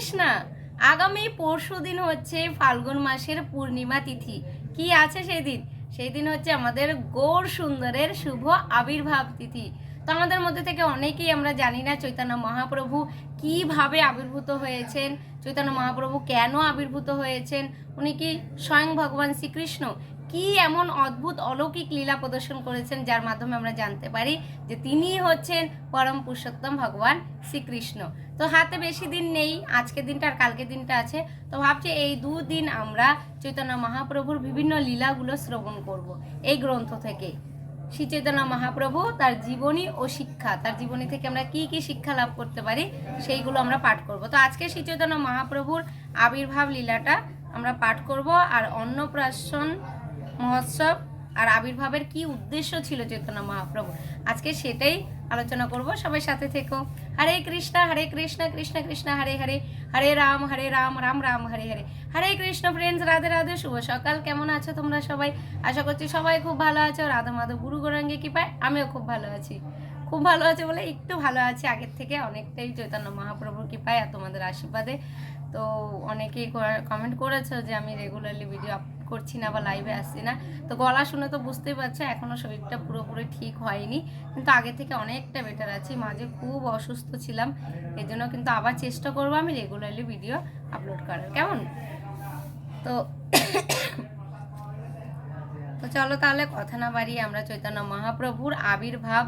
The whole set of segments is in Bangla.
কৃষ্ণা আগামী পরশু দিন হচ্ছে ফাল্গুন মাসের পূর্ণিমা তিথি। কি আছে সেই দিন সেই দিন হচ্ছে আমাদের গৌর সুন্দরের শুভ আবির্ভাব তিথি। তো আমাদের মধ্যে থেকে অনেকেই আমরা জানি না চৈতন্য মহাপ্রভু কীভাবে আবির্ভূত হয়েছেন, চৈতন্য মহাপ্রভু কেন আবির্ভূত হয়েছেন, উনি কি স্বয়ং ভগবান শ্রীকৃষ্ণ কি এমন অদ্ভুত অলৌকিক লীলা প্রদর্শন করেছেন যার মাধ্যমে আমরা জানতে পারি যে তিনিই হচ্ছেন পরম পুরুষোত্তম ভগবান শ্রীকৃষ্ণ। তো হাতে বেশি দিন নেই, আজকের দিনটা আর কালকের দিনটা আছে। তো ভাবছি এই দুদিন আমরা চৈতন্য মহাপ্রভুর বিভিন্ন লীলাগুলো শ্রবণ করব। এই গ্রন্থ থেকে। শ্রী চৈতন্য মহাপ্রভু তার জীবনী ও শিক্ষা, তার জীবনী থেকে আমরা কি কি শিক্ষা লাভ করতে পারি সেইগুলো আমরা পাঠ করব। তো আজকে শ্রী চৈতন্য মহাপ্রভুর আবির্ভাব লীলাটা আমরা পাঠ করব আর অন্নপ্রাশন মহোৎসব আর আবির্ভাবের কি উদ্দেশ্য ছিল চৈতন্য মহাপ্রভু আজকে সেটাই আলোচনা করব, সবাই সাথে থেকো। হরে কৃষ্ণ হরে কৃষ্ণ কৃষ্ণ কৃষ্ণ, হরে হরে হরে রাম হরে রাম রাম রাম, হরে হরে। হরে কৃষ্ণ ফ্রেন্ডস রাধে রাধে, শুভ সকাল। কেমন আছো তোমরা সবাই? আশা করছি সবাই খুব ভালো আছো। রাধা মাধব, গুরু গৌরাঙ্গে কি পায় আমিও খুব ভালো আছি। খুব ভালো আছে বলে একটু ভালো আছে। আগের থেকে অনেকটাই চৈতন্য মহাপ্রভুর কৃপায় আর তোমাদের আশীর্বাদে। তো অনেকেই কমেন্ট করেছ যে আমি রেগুলারলি ভিডিও করছি না বা লাইভে আসছি না। তো গলা শুনে তো বুঝতেই পারছ এখনও শরীরটা পুরোপুরি ঠিক হয়নি। কিন্তু আগে থেকে অনেকটা বেটার আছি। মাঝে খুব অসুস্থ ছিলাম এই জন্য কিন্তু আবার চেষ্টা করব আমি রেগুলারলি ভিডিও আপলোড করার। কেমন? তো তো চলো তাহলে কথা না বাড়িয়ে আমরা চৈতন্য মহাপ্রভুর আবির্ভাব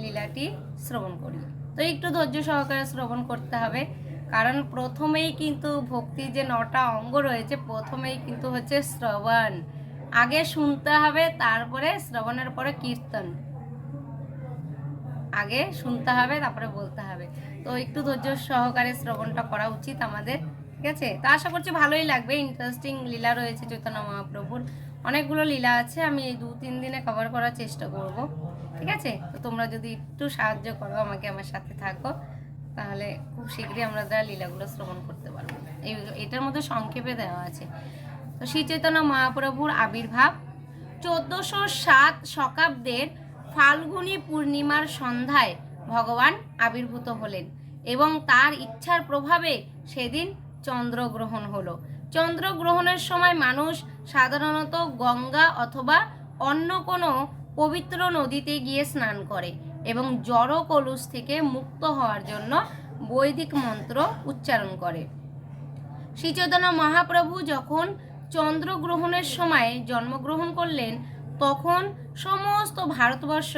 লীলাটি শ্রবণ করি। তো একটু ধৈর্য সহকারে শ্রবণ করতে হবে। কারণ প্রথমেই কিন্তু ভক্তির যে নটা অঙ্গ রয়েছে, প্রথমেই কিন্তু হচ্ছে শ্রবণ। আগে শুনতে হবে, তারপরে শ্রবণের পরে কীর্তন। আগে শুনতে হবে, তারপরে বলতে হবে। তো একটু ধৈর্য সহকারে শ্রবণটা করা উচিত আমাদের, ঠিক আছে? তো আশা করছি ভালোই লাগবে ইন্টারেস্টিং লীলা রয়েছে চৈতন্য মহাপ্রভুর। অনেকগুলো লীলা আছে, আমি এই দু তিন দিনে কভার করার চেষ্টা করব, ঠিক আছে? তো তোমরা যদি একটু সাহায্য করো আমাকে, আমার সাথে থাকো। তাহলে খুব শীঘ্রই আমরা লীলাগুলো শ্রবণ করতে পারব। এই এটার মধ্যে সংক্ষেপে দেওয়া আছে। তো শ্রী মহাপ্রভুর আবির্ভাব চোদ্দোশো সাত শকাব্দের ফাল্গুনী পূর্ণিমার সন্ধ্যায় ভগবান আবির্ভূত হলেন এবং তার ইচ্ছার প্রভাবে সেদিন চন্দ্রগ্রহণ হলো। চন্দ্রগ্রহণের সময় মানুষ সাধারণত গঙ্গা অথবা অন্য কোনো পবিত্র নদীতে গিয়ে স্নান করে। এবং জড় কলুষ থেকে মুক্ত হওয়ার জন্য বৈদিক মন্ত্র উচ্চারণ করে। শ্রীচৈতন্য মহাপ্রভু যখন চন্দ্রগ্রহণের সময় জন্মগ্রহণ করলেন, তখন সমস্ত ভারতবর্ষ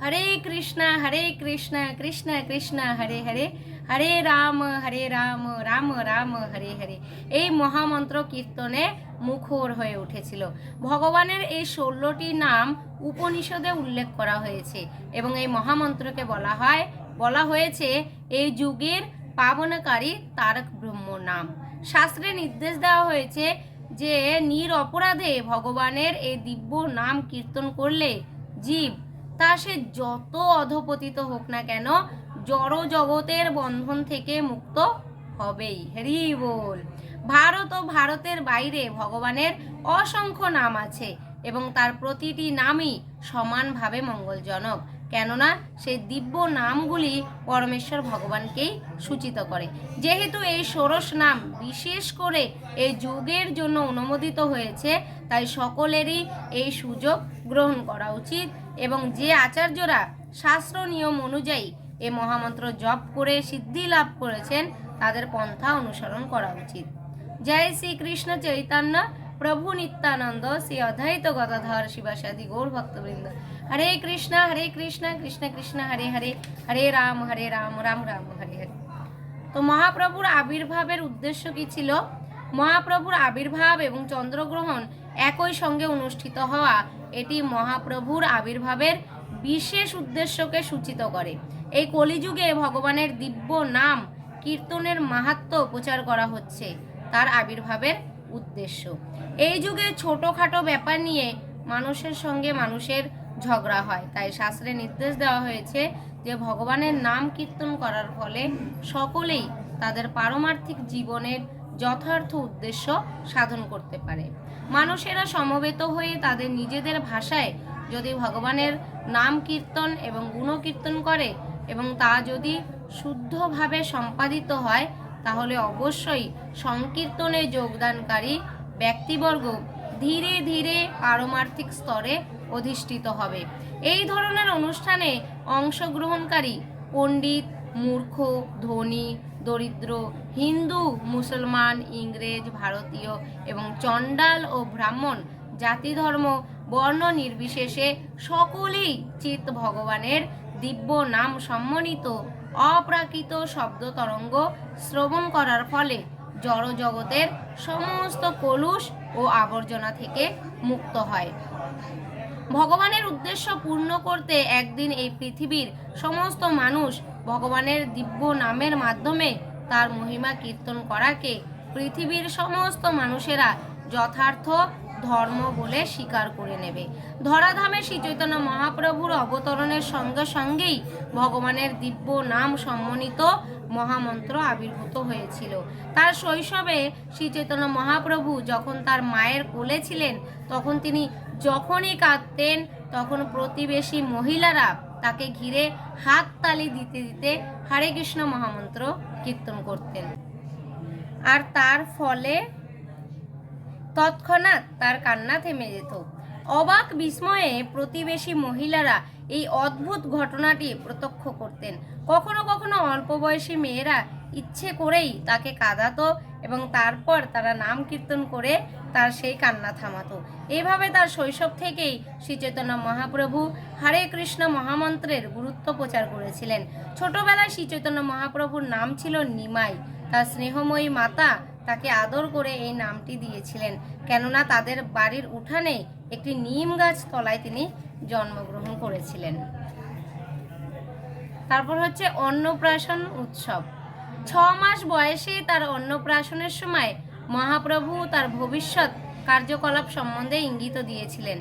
হরে কৃষ্ণ হরে কৃষ্ণ কৃষ্ণ কৃষ্ণ, হরে হরে হরে রাম হরে রাম রাম রাম, হরে হরে, এই মহামন্ত্র কীর্তনে মুখর হয়ে উঠেছিল। ভগবানের এই ষোলোটি নাম উপনিষদে উল্লেখ করা হয়েছে এবং এই মহামন্ত্রকে বলা হয়, বলা হয়েছে, এই যুগের পাবনকারী তারক ব্রহ্ম নাম। শাস্ত্রে নির্দেশ দেওয়া হয়েছে যে, নির অপরাধে ভগবানের এই দিব্য নাম কীর্তন করলে জীব, তা সে যত অধপতিত হোক না কেন জড় জগতের বন্ধন থেকে মুক্ত হবেই। হরি বল। ভারত ও ভারতের বাইরে ভগবানের অসংখ্য নাম আছে এবং তার প্রতিটি নামই সমানভাবে মঙ্গলজনক। কেননা সেই দিব্য নামগুলি পরমেশ্বর ভগবানকেই সূচিত করে। যেহেতু এই ষোড়শ নাম বিশেষ করে এই যুগের জন্য অনুমোদিত হয়েছে, তাই সকলেরই এই সুযোগ গ্রহণ করা উচিত এবং যে আচার্যরা শাস্ত্র নিয়ম অনুযায়ী এ মহামন্ত্র জপ করে সিদ্ধি লাভ করেছেন, তাদের পন্থা অনুসরণ করা উচিত। জয় শ্রীকৃষ্ণ চৈতন্য, প্রভু নিত্যানন্দ, শ্রী অদ্বৈত গদাধর শিবাসাদি গৌর ভক্তবৃন্দ। হরে কৃষ্ণ হরে কৃষ্ণ কৃষ্ণ কৃষ্ণ, হরে হরে হরে রাম হরে রাম রাম রাম, হরে হরে। তো মহাপ্রভুর আবির্ভাবের উদ্দেশ্য কি ছিল? মহাপ্রভুর আবির্ভাব এবং চন্দ্রগ্রহণ একই সঙ্গে অনুষ্ঠিত হওয়া এটি মহাপ্রভুর আবির্ভাবের বিশেষ উদ্দেশ্যকে সূচিত করে। এই কলিযুগে ভগবানের দিব্য নাম কীর্তনের মাহাত্ম্য প্রচার করা হচ্ছে। তার আবির্ভাবের উদ্দেশ্য। এই যুগে ছোটোখাটো ব্যাপার নিয়ে মানুষের সঙ্গে মানুষের ঝগড়া হয়। তাই শাস্ত্রে নির্দেশ দেওয়া হয়েছে যে, ভগবানের নাম কীর্তন করার ফলে সকলেই তাদের পারমার্থিক জীবনের যথার্থ উদ্দেশ্য সাধন করতে পারে। মানুষেরা সমবেত হয়ে তাদের নিজেদের ভাষায় যদি ভগবানের নাম কীর্তন এবং গুণকীর্তন করে এবং তা যদি শুদ্ধভাবে সম্পাদিত হয় তাহলে অবশ্যই সংকীর্তনে যোগদানকারী ব্যক্তিবর্গ ধীরে ধীরে পারমার্থিক স্তরে অধিষ্ঠিত হবে। এই ধরনের অনুষ্ঠানে অংশগ্রহণকারী পণ্ডিত, মূর্খ, ধনী, দরিদ্র, হিন্দু, মুসলমান, ইংরেজ, ভারতীয় এবং চণ্ডাল ও ব্রাহ্মণ জাতি ধর্ম, বর্ণ নির্বিশেষে সকলেই চিত ভগবানের দিব্য নাম সম্মানিত অপ্রাকৃত শব্দ তরঙ্গ শ্রবণ করার ফলে জড় জগতের সমস্ত কলুষ ও আবর্জনা থেকে মুক্ত হয়। ভগবানের উদ্দেশ্য পূর্ণ করতে একদিন এই পৃথিবীর সমস্ত মানুষ ভগবানের দিব্য নামের মাধ্যমে তার মহিমা কীর্তন করাকে পৃথিবীর সমস্ত মানুষেরা যথার্থ ধর্ম বলে স্বীকার করে নেবে। ধরাধামে শ্রী চৈতন্য মহাপ্রভুর অবতরণের সঙ্গে সঙ্গেই ভগবানের দিব্য নাম সম্মানিত মহামন্ত্র আবির্ভূত হয়েছিল। তার শৈশবে শ্রী চৈতন্য মহাপ্রভু যখন তার মায়ের কোলে ছিলেন, তখন তিনি যখনই কাঁদতেন, তখন প্রতিবেশী মহিলারা তাকে ঘিরে হাত তালি দিতে দিতে হরে কৃষ্ণ মহামন্ত্র কীর্তন করতেন। আর তার ফলে তৎক্ষণাৎ তার কান্না থেমে যেত। অবাক বিস্ময়ে প্রতিবেশী মহিলারা এই অদ্ভুত ঘটনাটি প্রত্যক্ষ করতেন। কখনো কখনো অল্প বয়সী মেয়েরা ইচ্ছে করেই তাকে কাঁদাতো এবং তারপর তারা নাম কীর্তন করে তার সেই কান্না থামাতো। এভাবে তার শৈশব থেকেই শ্রী চৈতন্য মহাপ্রভু হরে কৃষ্ণ মহামন্ত্রের গুরুত্ব প্রচার করেছিলেন। ছোটবেলায় শ্রী চৈতন্য মহাপ্রভুর নাম ছিল নিমাই। তার স্নেহময়ী মাতা তাকে আদর করে এই নামটি দিয়েছিলেন। কেননা তাদের বাড়ির উঠানে একটি নিম গাছ তলায় তিনি জন্মগ্রহণ করেছিলেন। তারপর হচ্ছে অন্নপ্রাশন উৎসব। ছ মাস বয়সে তার অন্নপ্রাশনের সময় মহাপ্রভু তার ভবিষ্যৎ কার্যকলাপ সম্বন্ধে ইঙ্গিত দিয়েছিলেন।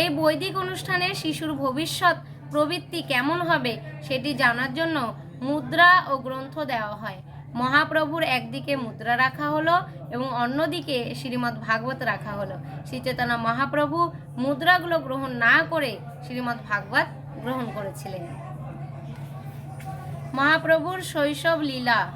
এই বৈদিক অনুষ্ঠানে শিশুর ভবিষ্যৎ প্রবৃত্তি কেমন হবে সেটি জানার জন্য মুদ্রা ও গ্রন্থ দেওয়া হয়। মহাপ্রভুর একদিকে মুদ্রা রাখা হলো এবং অন্যদিকে শ্রীমদ্ ভাগবত রাখা হলো। শ্রী চৈতন্য মহাপ্রভু মুদ্রাগুলো গ্রহণ না করে শ্রীমদ্ ভাগবত গ্রহণ করেছিলেন। মহাপ্রভুর শৈশব লীলা।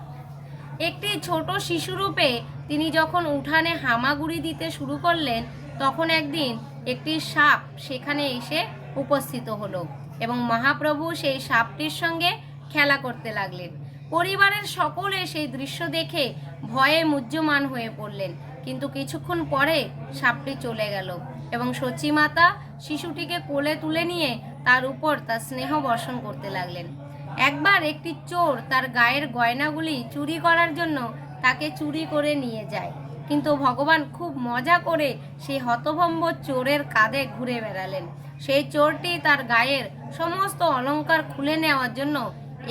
একটি ছোট শিশুরূপে তিনি যখন উঠানে হামাগুড়ি দিতে শুরু করলেন, তখন একদিন একটি সাপ সেখানে এসে উপস্থিত হলো এবং মহাপ্রভু সেই সাপটির সঙ্গে খেলা করতে লাগলেন। পরিবারের সকলে সেই দৃশ্য দেখে ভয়ে মুহ্যমান হয়ে পড়লেন। কিন্তু কিছুক্ষণ পরে সাপটি চলে গেল এবং সচিমাতা শিশুটিকে কোলে তুলে নিয়ে তার উপর তার স্নেহ বর্ষণ করতে লাগলেন। একবার একটি চোর তার গায়ের গয়নাগুলি চুরি করার জন্য তাকে চুরি করে নিয়ে যায়। কিন্তু ভগবান খুব মজা করে সেই হতভম্ব চোরের কাঁধে ঘুরে বেড়ালেন। সেই চোরটি তার গায়ের সমস্ত অলংকার খুলে নেওয়ার জন্য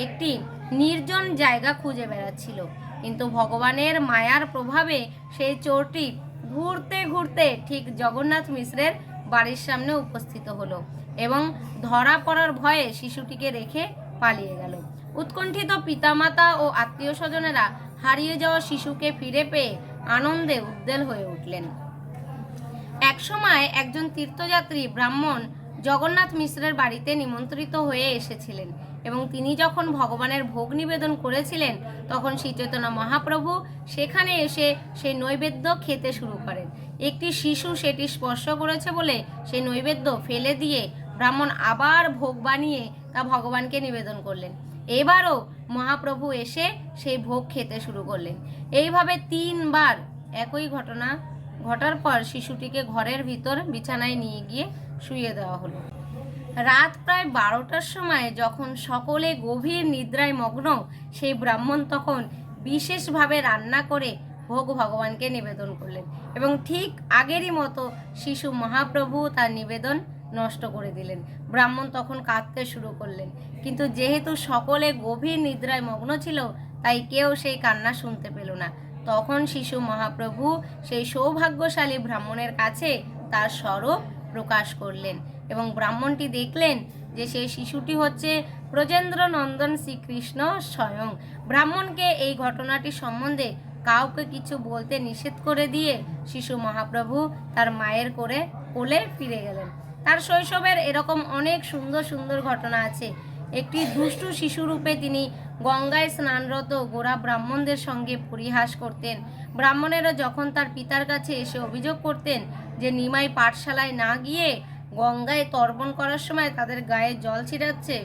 একটি নির্জন জায়গা খুঁজে বেড়াচ্ছিল। কিন্তু ভগবানের মায়ার প্রভাবে সেই চোরটি ঘুরতে ঘুরতে ঠিক জগন্নাথ মিশ্রের বাড়ির সামনে উপস্থিত হলো এবং ধরা পড়ার ভয়ে শিশুটিকে রেখে পালিয়ে গেল। উৎকণ্ঠিত পিতামাতা ও আত্মীয় স্বজনেরা হারিয়ে যাওয়া শিশুকে ফিরে পেয়ে আনন্দে উদ্বেল হয়ে উঠলেন। একসময় একজন তীর্থযাত্রী ব্রাহ্মণ জগন্নাথ মিশ্রের বাড়িতে নিমন্ত্রিত হয়ে এসেছিলেন। এবং তিনি যখন ভগবানের ভোগ নিবেদন করেছিলেন, তখন শ্রী চৈতন্য মহাপ্রভু সেখানে এসে সেই নৈবেদ্য খেতে শুরু করেন। একটি শিশু সেটি স্পর্শ করেছে বলে সেই নৈবেদ্য ফেলে দিয়ে ব্রাহ্মণ আবার ভোগ বানিয়ে তা ভগবানকে নিবেদন করলেন। এবারও মহাপ্রভু এসে সেই ভোগ খেতে শুরু করলেন। এইভাবে তিনবার একই ঘটনা ঘটার পর শিশুটিকে ঘরের ভিতর বিছানায় নিয়ে গিয়ে শুয়ে দেওয়া হলো। রাত প্রায় বারোটার সময় যখন সকলে গভীর নিদ্রায় মগ্ন, সেই ব্রাহ্মণ তখন বিশেষভাবে রান্না করে ভোগ ভগবানকে নিবেদন করলেন এবং ঠিক আগেরই মতো শিশু মহাপ্রভু তার নিবেদন নষ্ট করে দিলেন। ব্রাহ্মণ তখন কাঁদতে শুরু করলেন। কিন্তু যেহেতু সকলে গভীর নিদ্রায় মগ্ন ছিল, তাই কেউ সেই কান্না শুনতে পেল না। তখন শিশু মহাপ্রভু সেই সৌভাগ্যশালী ব্রাহ্মণের কাছে তার স্বরূপ প্রকাশ করলেন। এবং ব্রাহ্মণটি দেখলেন যে সেই শিশুটি হচ্ছে ব্রজেন্দ্র নন্দন শ্রীকৃষ্ণ স্বয়ং। ব্রাহ্মণকে এই ঘটনাটি সম্বন্ধে কাউকে কিছু বলতে নিষেধ করে দিয়ে শিশু মহাপ্রভু তার মায়ের করে কোলে ফিরে গেলেন। তার শৈশবের এরকম অনেক সুন্দর সুন্দর ঘটনা আছে। একটি দুষ্টু শিশুরূপে তিনি গঙ্গায় স্নানরত গোরা ব্রাহ্মণদের সঙ্গে পরিহাস করতেন। ব্রাহ্মণেরা যখন তার পিতার কাছে এসে অভিযোগ করতেন যে নিমাই পাঠশালায় না গিয়ে গঙ্গায় তর্পণ করার সময় তাদের গায়ে জল ছিটাচ্ছে।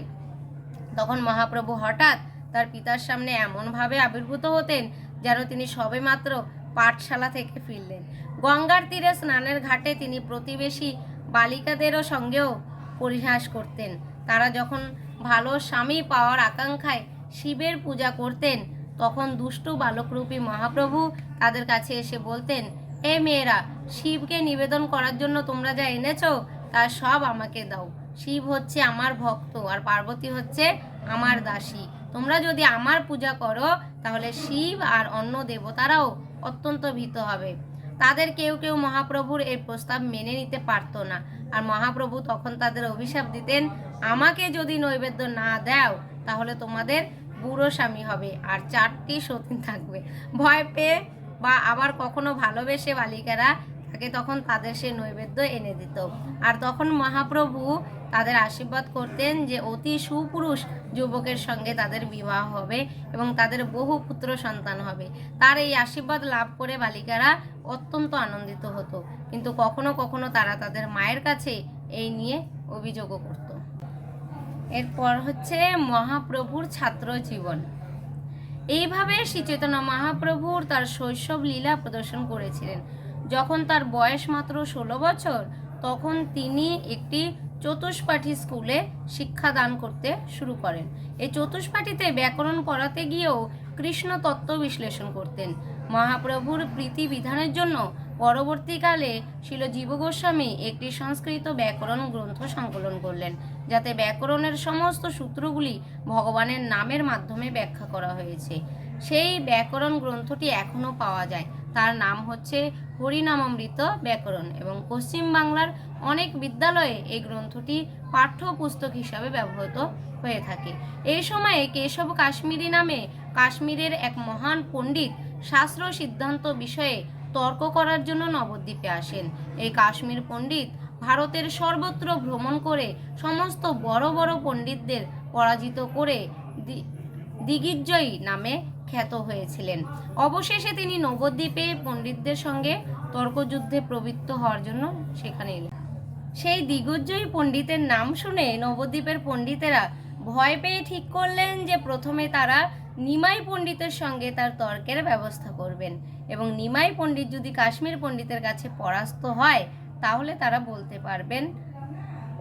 তখন মহাপ্রভু হঠাৎ তার পিতার সামনে এমনভাবে আবির্ভূত হতেন যেন তিনি সবেমাত্র পাঠশালা থেকে ফিরলেন। গঙ্গার তীরে স্নানের ঘাটে তিনি প্রতিবেশী বালিকাদেরও সঙ্গেও পরিহাস করতেন। তারা যখন ভালো স্বামী পাওয়ার আকাঙ্ক্ষায় শিবের পূজা করতেন, তখন দুষ্টু বালকরূপী মহাপ্রভু তাদের কাছে এসে বলতেন এ মেয়েরা, শিবকে নিবেদন করার জন্য তোমরা যা এনেছো তার সব আমাকে দাও। শিব হচ্ছে আমার ভক্ত আর পার্বতী হচ্ছে আমার দাসী। তোমরা যদি আমার পূজা করো, তাহলে শিব আর অন্য দেবতারাও অত্যন্ত ভীত হবে। তাদের কেউ কেউ মহাপ্রভুর এই প্রস্তাব মেনে নিতে পারতো না। আর মহাপ্রভু তখন তাদের অভিশাপ দিতেন, আমাকে যদি নৈবেদ্য না দাও, তাহলে তোমাদের বুড়ো স্বামী হবে আর চারটি সতীন থাকবে। ভয় পেয়ে বা আবার কখনো ভালোবেসে বালিকারা তাকে তখন তাদের সে নৈবেদ্য এনে দিত। আর তখন মহাপ্রভু তাদের আশীর্বাদ করতেন যে অতি সুপুরুষ যুবকের সঙ্গে তাদের বিবাহ হবে এবং তাদের বহু পুত্র সন্তান হবে। তার এই আশীর্বাদ লাভ করে বালিকারা অত্যন্ত আনন্দিত হতো। কিন্তু কখনো কখনো তারা তাদের মায়ের কাছে এই নিয়ে অভিযোগও করত। এরপর হচ্ছে মহাপ্রভুর ছাত্র জীবন। এইভাবে শ্রী চৈতন্য মহাপ্রভুর তার শৈশব লীলা প্রদর্শন করেছিলেন। যখন তার বয়স মাত্র ষোলো বছর, তখন তিনি একটি চতুষ্পাঠী স্কুলে শিক্ষাদান করতে শুরু করেন। এই চতুষ্পাঠীতে ব্যাকরণ পড়াতে গিয়েও কৃষ্ণ তত্ত্ব বিশ্লেষণ করতেন। মহাপ্রভুর প্রীতি বিধানের জন্য পরবর্তীকালে শিল জীব গোস্বামী একটি সংস্কৃত ব্যাকরণ গ্রন্থ সংকলন করলেন, যাতে ব্যাকরণের সমস্ত সূত্রগুলি ভগবানের নামের মাধ্যমে ব্যাখ্যা করা হয়েছে। সেই ব্যাকরণ গ্রন্থটি এখনও পাওয়া যায়। তার নাম হচ্ছে হরিনামামৃত ব্যাকরণ এবং পশ্চিম বাংলার অনেক বিদ্যালয়ে এই গ্রন্থটি পাঠ্যপুস্তক হিসাবে ব্যবহৃত হয়ে থাকে। এই সময়ে কেশব কাশ্মীরি নামে কাশ্মীরের এক মহান পণ্ডিত শাস্ত্র সিদ্ধান্ত বিষয়ে তর্ক করার জন্য নবদ্বীপে আসেন। এই কাশ্মীর পণ্ডিত ভারতের সর্বত্র ভ্রমণ করে সমস্ত বড় বড় পণ্ডিতদের পরাজিত করে দিগ্বিজয়ী নামে খ্যাত হয়েছিলেন। অবশেষে তিনি নবদ্বীপে পণ্ডিতদের সঙ্গে তর্কযুদ্ধে প্রবৃত্ত হওয়ার জন্য সেখানে এলেন। সেই দিগ্বিজয়ী পণ্ডিতের নাম শুনে নবদ্বীপের পণ্ডিতেরা ভয় পেয়ে ঠিক করলেন যে প্রথমে তারা নিমাই পণ্ডিতের সঙ্গে তার তর্কের ব্যবস্থা করবেন এবং নিমাই পণ্ডিত যদি কাশ্মীর পণ্ডিতের কাছে পরাস্ত হয়, তাহলে তারা বলতে পারবেন,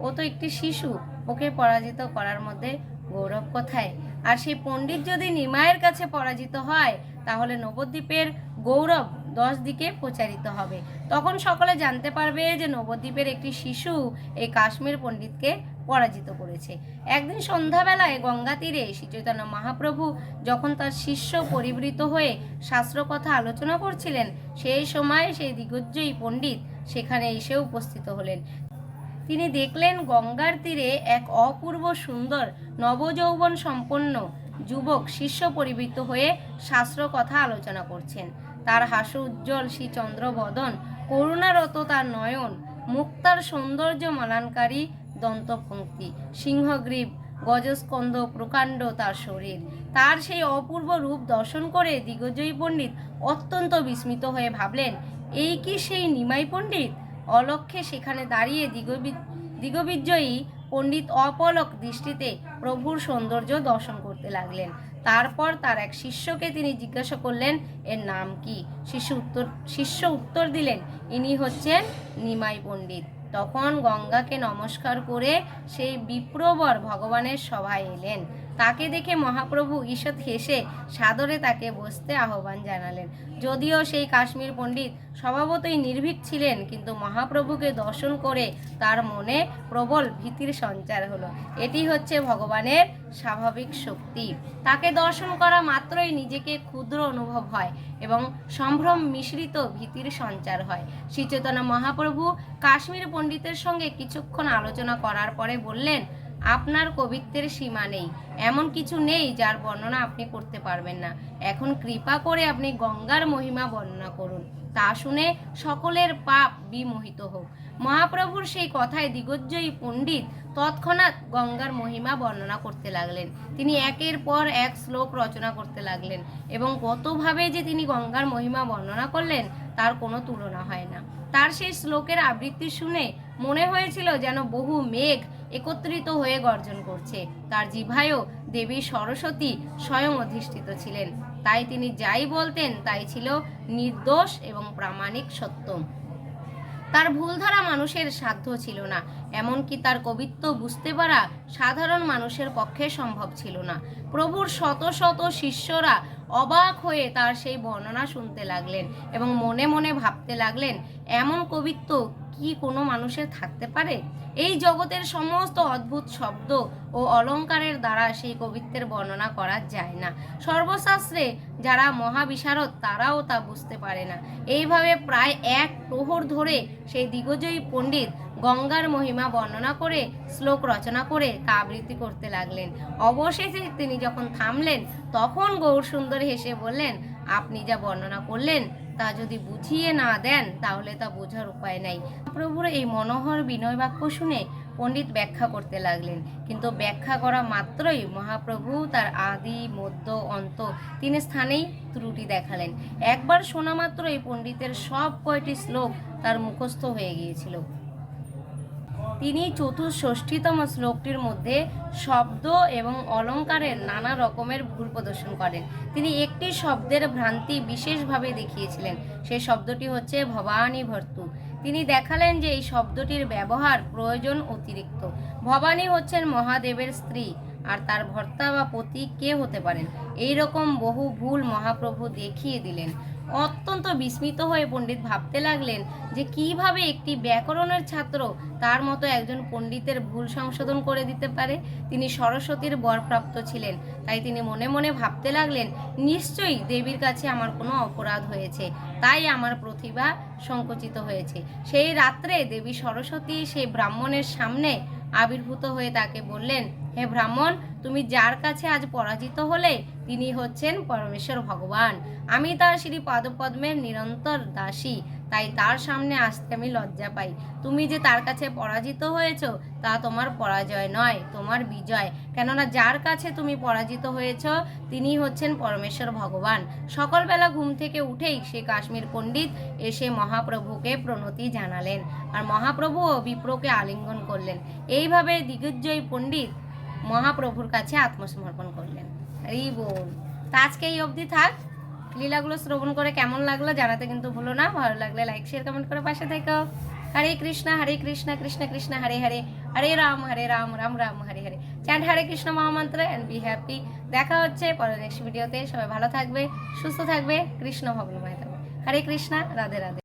ও তো একটি শিশু, ওকে পরাজিত করার মধ্যে গৌরব কোথায়? আর সেই পণ্ডিত যদি নিমায়ের কাছে পরাজিত হয়, তাহলে নবদ্বীপের গৌরব দশ দিকে প্রচারিত হবে। তখন সকলে জানতে পারবে যে নবদ্বীপের একটি শিশু এই কাশ্মীর পণ্ডিতকে পরাজিত করেছে। একদিন সন্ধ্যাবেলায় গঙ্গা তীরে শ্রী চৈতন্য মহাপ্রভু যখন তার শিষ্য পরিবৃত হয়ে শাস্ত্র কথা আলোচনা করছিলেন, সেই সময় সেই দিগ্গজয়ী পণ্ডিত সেখানে এসে উপস্থিত হলেন। তিনি দেখলেন গঙ্গার তীরে এক অপূর্ব সুন্দর নবযৌবন সম্পন্ন যুবক শিষ্য পরিবৃত হয়ে শাস্ত্র কথা আলোচনা করছেন। তার হাস্য উজ্জ্বল শ্রী চন্দ্রবদন করুণারত তার নয়ন, মুক্তার সৌন্দর্য মালানকারী দন্তপঙ্ক্তি, সিংহগ্রীব, গজস্কন্ধ প্রকাণ্ড তার শরীর। তার সেই অপূর্ব রূপ দর্শন করে দিগ্গজয়ী পণ্ডিত অত্যন্ত বিস্মিত হয়ে ভাবলেন, এই কি সেই নিমাই পণ্ডিত? অলক্ষ্যে সেখানে দাঁড়িয়ে দিগবি- দিগবিজয়ী পণ্ডিত অপলক দৃষ্টিতে প্রভুর সৌন্দর্য দর্শন করতে লাগলেন। তারপর তার এক শিষ্যকে তিনি জিজ্ঞাসা করলেন, এর নাম কি? শিষ্য উত্তর শিষ্য উত্তর দিলেন, ইনি হচ্ছেন নিমাই পণ্ডিত। তখন গঙ্গাকে নমস্কার করে সেই বিপ্রবর ভগবানের সভায় এলেন। তাকে দেখে মহাপ্রভু ঈষৎ হেসে সাদরে তাকে বসতে আহ্বান জানালেন। যদিও সেই কাশ্মীর পণ্ডিত স্বভাবতই নির্ভীক ছিলেন, কিন্তু মহাপ্রভুকে দর্শন করে তার মনে প্রবল ভীতির সঞ্চার হলো। এটি হচ্ছে ভগবানের স্বাভাবিক শক্তি। তাকে দর্শন করা মাত্রই নিজেকে ক্ষুদ্র অনুভব হয় এবং সম্ভ্রম মিশ্রিত ভীতির সঞ্চার হয়। শ্রীচেতনা মহাপ্রভু কাশ্মীর পণ্ডিতের সঙ্গে কিছুক্ষণ আলোচনা করার পরে বললেন আপনার কবিত্বের সীমা নেই। এমন কিছু নেই যার বর্ণনা আপনি করতে পারবেন না। এখন কৃপা করে আপনি গঙ্গার মহিমা বর্ণনা করুন। তা শুনে সকলের পাপ বিমোহিত হোক। মহাপ্রভুর সেই কথায় দিগজ্জয়ী পণ্ডিত তৎক্ষণাৎ গঙ্গার মহিমা বর্ণনা করতে লাগলেন। তিনি একের পর এক শ্লোক রচনা করতে লাগলেন এবং কতভাবে যে তিনি গঙ্গার মহিমা বর্ণনা করলেন, তার কোনো তুলনা হয় না। তার সেই শ্লোকের আবৃত্তি শুনে মনে হয়েছিল যেন বহু মেঘ একত্রিত হয়ে গর্জন করছে। তার জিভায়ও দেবী সরস্বতী স্বয়ং অধিষ্ঠিত ছিলেন। তাই তিনি যাই বলতেন, তাই ছিল নির্দোষ এবং প্রামাণিক সত্য তার ভুল ধরা মানুষের সাধ্য ছিল না। এমনকি তার কবিত্ব বুঝতে পারা সাধারণ মানুষের পক্ষে সম্ভব ছিল না। প্রভুর শত শত শিষ্যরা অবাক হয়ে তার সেই বর্ণনা শুনতে লাগলেন এবং মনে মনে ভাবতে লাগলেন, এমন কবিত্ব কি কোনো মানুষের থাকতে পারে? এই জগতের সমস্ত অদ্ভুত শব্দ ও অলংকারের দ্বারা সেই কবিত্বের বর্ণনা করা যায় না। সর্বশাস্ত্রে যারা মহাবিশারদ, তারাও তা বুঝতে পারে না। এইভাবে প্রায় এক প্রহর ধরে সেই দিগ্গজয়ী পণ্ডিত গঙ্গার মহিমা বর্ণনা করে, শ্লোক রচনা করে তা আবৃত্তি করতে লাগলেন। অবশেষে তিনি যখন থামলেন, তখন গৌর সুন্দর হেসে বললেন, আপনি যা বর্ণনা করলেন তা যদি বুঝিয়ে না দেন, তাহলে তা বোঝার উপায় নাই। প্রভুর এই মনোহর বিনয় বাক্য শুনে পণ্ডিত ব্যাখ্যা করতে লাগলেন। কিন্তু ব্যাখ্যা করা মাত্রই মহাপ্রভু তার আদি, মধ্য, অন্ত তিন স্থানেই ত্রুটি দেখালেন। একবার শোনা মাত্রই পণ্ডিতের সব কয়টি শ্লোক তার মুখস্থ হয়ে গিয়েছিল। তিনি চতুষ্ষষ্ঠীতম শ্লোকটির মধ্যে শব্দ এবং অলঙ্কারের নানা রকমের ভুল প্রদর্শন করেন। তিনি একটি শব্দের ভ্রান্তি বিশেষভাবে দেখিয়েছিলেন। সেই শব্দটি হচ্ছে ভবানী ভর্তু। তিনি দেখালেন যে এই শব্দটির ব্যবহার প্রয়োজন অতিরিক্ত। ভবানী হচ্ছেন মহাদেবের স্ত্রী, আর তার ভর্তা বা পতি কে হতে পারেন? এই রকম বহু ভুল মহাপ্রভু দেখিয়ে দিলেন। অত্যন্ত বিস্মিত হয়ে পণ্ডিত ভাবতে লাগলেন যে কীভাবে একটি ব্যাকরণের ছাত্র তার মতো একজন পণ্ডিতের ভুল সংশোধন করে দিতে পারে। তিনি সরস্বতীর বরপ্রাপ্ত ছিলেন, তাই তিনি মনে মনে ভাবতে লাগলেন, নিশ্চয়ই দেবীর কাছে আমার কোনো অপরাধ হয়েছে, তাই আমার প্রতিভা সংকুচিত হয়েছে। সেই রাত্রে দেবী সরস্বতী সেই ব্রাহ্মণের সামনে আবির্ভূত হয়ে তাকে বললেন, হে ব্রাহ্মণ, তুমি যার কাছে আজ পরাজিত হলে, তিনি হচ্ছেন পরমেশ্বর ভগবান। আমি তার শ্রী পদপদ্মের নিরন্তর দাসী। তাই তার সামনে আসতে আমি লজ্জা পাই। তুমি যে তার কাছে পরাজিত হয়েছ, তা তোমার পরাজয় নয়, তোমার বিজয়। কেননা যার কাছে তুমি পরাজিত হয়েছ, তিনি হচ্ছেন পরমেশ্বর ভগবান। সকালবেলা ঘুম থেকে উঠেই সে কাশ্মীর পণ্ডিত এসে মহাপ্রভুকে প্রণতি জানালেন আর মহাপ্রভু ও বিপ্রকে আলিঙ্গন করলেন। এইভাবে দিগ্বিজয়ী পণ্ডিত মহাপ্রভুর কাছে আত্মসমর্পণ করলেন। এই বোন তা আজকে এই অবধি থাক। লীলাগুলো শ্রবণ করে কেমন লাগল জানাতে কিন্তু ভুলো না। ভালো লাগলে লাইক শেয়ার কমেন্ট করে পাশে থেকো। হরে কৃষ্ণ হরে কৃষ্ণ কৃষ্ণ কৃষ্ণ, হরে হরে। হরে রাম হরে রাম রাম রাম, হরে হরে। চ্যান্ড হরে কৃষ্ণ মহামন্ত্র অ্যান্ড বি হ্যাপি দেখা হচ্ছে পরের নেক্সট ভিডিওতে সবাই ভালো থাকবে, সুস্থ থাকবে। কৃষ্ণ ভগ্নময় থাকবে। হরে কৃষ্ণ, রাধে রাধে।